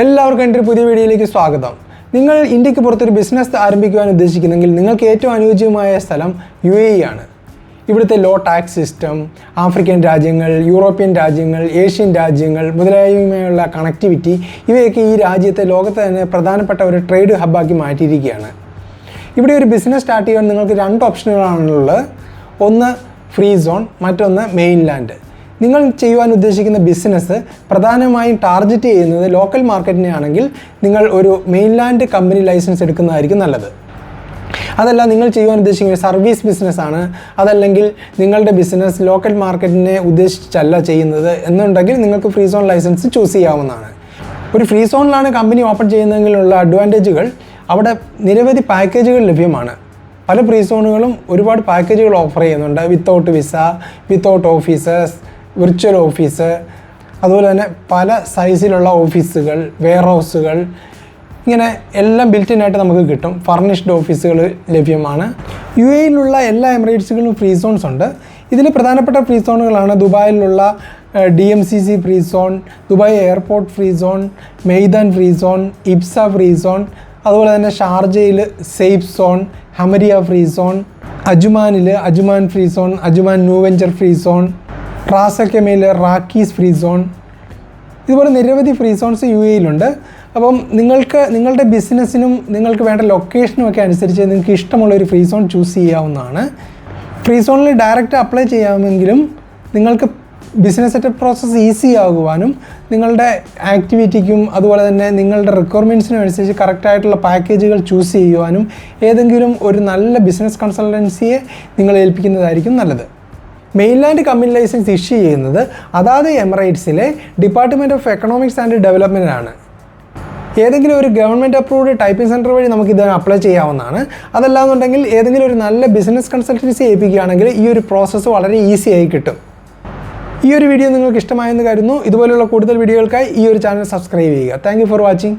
എല്ലാവർക്കും എന്റെ ഒരു പുതിയ വീഡിയോയിലേക്ക് സ്വാഗതം. നിങ്ങൾ ഇന്ത്യയ്ക്ക് പുറത്തൊരു ബിസിനസ് ആരംഭിക്കുവാൻ ഉദ്ദേശിക്കുന്നെങ്കിൽ നിങ്ങൾക്ക് ഏറ്റവും അനുയോജ്യമായ സ്ഥലം യു എ ആണ്. ഇവിടുത്തെ ലോ ടാക്സ് സിസ്റ്റം ആഫ്രിക്കൻ രാജ്യങ്ങൾ യൂറോപ്യൻ രാജ്യങ്ങൾ ഏഷ്യൻ രാജ്യങ്ങൾ മുതലായവയുമായുള്ള കണക്ടിവിറ്റി ഇവയൊക്കെ ഈ രാജ്യത്തെ ലോകത്തെ തന്നെ പ്രധാനപ്പെട്ട ഒരു ട്രേഡ് ഹബ്ബാക്കി മാറ്റിയിരിക്കുകയാണ്. ഇവിടെ ഒരു ബിസിനസ് സ്റ്റാർട്ട് ചെയ്യാൻ നിങ്ങൾക്ക് രണ്ട് ഓപ്ഷനുകളാണുള്ളത് ഒന്ന് ഫ്രീ സോൺ മറ്റൊന്ന് മെയിൻലാൻഡ് നിങ്ങൾ ചെയ്യുവാൻ ഉദ്ദേശിക്കുന്ന ബിസിനസ് പ്രധാനമായും ടാർഗറ്റ് ചെയ്യുന്നത് ലോക്കൽ മാർക്കറ്റിനെ ആണെങ്കിൽ നിങ്ങൾ ഒരു മെയിൻലാൻഡ് കമ്പനി ലൈസൻസ് എടുക്കുന്നതായിരിക്കും നല്ലത്. അതല്ല നിങ്ങൾ ചെയ്യുവാൻ ഉദ്ദേശിക്കുന്ന സർവീസ് ബിസിനസ്സാണ് അതല്ലെങ്കിൽ നിങ്ങളുടെ ബിസിനസ് ലോക്കൽ മാർക്കറ്റിനെ ഉദ്ദേശിച്ചല്ല ചെയ്യുന്നത് എന്നുണ്ടെങ്കിൽ നിങ്ങൾക്ക് ഫ്രീ സോൺ ലൈസൻസ് ചൂസ് ചെയ്യാവുന്നതാണ്. ഒരു ഫ്രീ സോണിലാണ് കമ്പനി ഓപ്പൺ ചെയ്യുന്നതെങ്കിലുള്ള അഡ്വാന്റേജുകൾ അവിടെ നിരവധി പാക്കേജുകൾ ലഭ്യമാണ്. പല ഫ്രീ സോണുകളും ഒരുപാട് പാക്കേജുകൾ ഓഫർ ചെയ്യുന്നുണ്ട്. Without visa without officers virtual office അതുപോലെ തന്നെ പല സൈസിലുള്ള ഓഫീസുകൾ വെയർ ഹൗസുകൾ ഇങ്ങനെ എല്ലാം ആയിട്ട് നമുക്ക് കിട്ടും. ഫർണിഷ്ഡ് ഓഫീസുകൾ ലഭ്യമാണ്. യു എയിലുള്ള എല്ലാ എമിറേറ്റ്സുകളിലും ഫ്രീ സോൺസ് ഉണ്ട്. ഇതിൽ പ്രധാനപ്പെട്ട ഫ്രീ സോണുകളാണ് ദുബായിലുള്ള D M C C free zone Dubai airport free zone Meydan free zone IFZA free zone അതുപോലെ തന്നെ ഷാർജയിൽ SAIF zone Hamriyah free zone അജുമാനിൽ Ajman free zone Ajman new venture free zone റാസക്കമയിൽ RAKEZ free zone ഇതുപോലെ നിരവധി free zones U എയിലുണ്ട് അപ്പം നിങ്ങൾക്ക് നിങ്ങളുടെ ബിസിനസ്സിനും നിങ്ങൾക്ക് വേണ്ട ലൊക്കേഷനും ഒക്കെ അനുസരിച്ച് നിങ്ങൾക്ക് ഇഷ്ടമുള്ള ഒരു ഫ്രീ സോൺ ചൂസ് ചെയ്യാവുന്നതാണ്. ഫ്രീ സോണിൽ ഡയറക്റ്റ് അപ്ലൈ ചെയ്യാമെങ്കിലും നിങ്ങൾക്ക് ബിസിനസ് സെറ്റപ്പ് പ്രോസസ്സ് ഈസി ആകുവാനും നിങ്ങളുടെ ആക്ടിവിറ്റിക്കും അതുപോലെ തന്നെ നിങ്ങളുടെ റിക്വയർമെന്റ്സിനും അനുസരിച്ച് കറക്റ്റായിട്ടുള്ള പാക്കേജുകൾ ചൂസ് ചെയ്യുവാനും ഏതെങ്കിലും ഒരു നല്ല ബിസിനസ് കൺസൾട്ടൻസിയെ നിങ്ങൾ ഏൽപ്പിക്കുന്നതായിരിക്കും നല്ലത്. മെയിൻലാൻഡ് കമ്പനി ലൈസൻസ് ഇഷ്യൂ ചെയ്യുന്നത് അതാത് എമിറേറ്റ്സിലെ department of economics and development ആണ്. ഏതെങ്കിലും ഒരു ഗവൺമെന്റ് അപ്രൂവ്ഡ് ടൈപ്പിംഗ് സെന്റർ വഴി നമുക്ക് ഇത് അപ്ലൈ ചെയ്യാവുന്നതാണ്. അതല്ലാന്നുണ്ടെങ്കിൽ ഏതെങ്കിലും ഒരു നല്ല ബിസിനസ് കൺസൾട്ടൻസി ഏൽപ്പിക്കുകയാണെങ്കിൽ ഈ ഒരു പ്രോസസ്സ് വളരെ ഈസി ആയി കിട്ടും. ഈ ഒരു വീഡിയോ നിങ്ങൾക്ക് ഇഷ്ടമായെന്ന് കരുതുന്നു. ഇതുപോലുള്ള കൂടുതൽ വീഡിയോകൾക്കായി ഈ ഒരു ചാനൽ സബ്സ്ക്രൈബ് ചെയ്യുക. Thank for watching